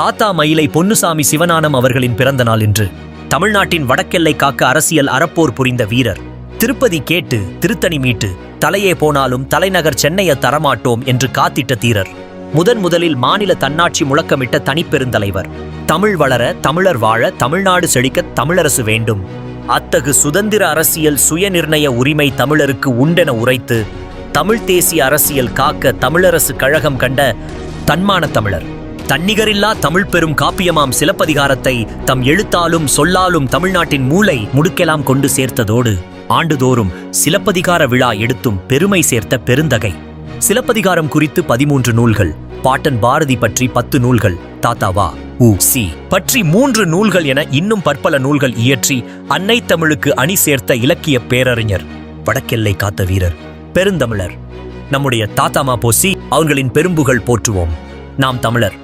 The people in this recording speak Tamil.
தாத்தா மயிலை பொன்னுசாமி சிவநானம் அவர்களின் பிறந்த நாள் இன்று. தமிழ்நாட்டின் வடக்கெல்லை காக்க அரசியல் அறப்போர் புரிந்த வீரர். திருப்பதி கேட்டு திருத்தணி மீட்டு தலையே போனாலும் தலைநகர் சென்னையை தரமாட்டோம் என்று காத்திட்ட தீரர். முதன் முதலில் மாநில தன்னாட்சி முழக்கமிட்ட தனிப்பெருந்தலைவர். தமிழ் வளர தமிழர் வாழ தமிழ்நாடு செழிக்க தமிழரசு வேண்டும். அத்தகு சுதந்திர அரசியல் சுயநிர்ணய உரிமை தமிழருக்கு உண்டென உரைத்து தமிழ் தேசிய அரசியல் காக்க தமிழரசு கழகம் கண்ட தன்மான தமிழர். தன்னிகரில்லா தமிழ் பெரும் காப்பியமாம் சிலப்பதிகாரத்தை தம் எழுத்தாலும் சொல்லாலும் தமிழ்நாட்டின் மூளை முடுக்கெல்லாம் கொண்டு சேர்த்ததோடு ஆண்டுதோறும் சிலப்பதிகார விழா எடுத்தும் பெருமை சேர்த்த பெருந்தகை. சிலப்பதிகாரம் குறித்து பதிமூன்று நூல்கள் பாட்டன் பாரதி பற்றி பத்து நூல்கள் தாத்தாவா உ சி பற்றி மூன்று நூல்கள் என இன்னும் பற்பல நூல்கள் இயற்றி அன்னை தமிழுக்கு அணி சேர்த்த இலக்கிய பேரறிஞர் வடக்கெல்லை காத்த வீரர் பெருந்தமிழர். நம்முடைய தாத்தாமா போசி அவர்களின் பெரும்புகள் போற்றுவோம். நாம் தமிழர்.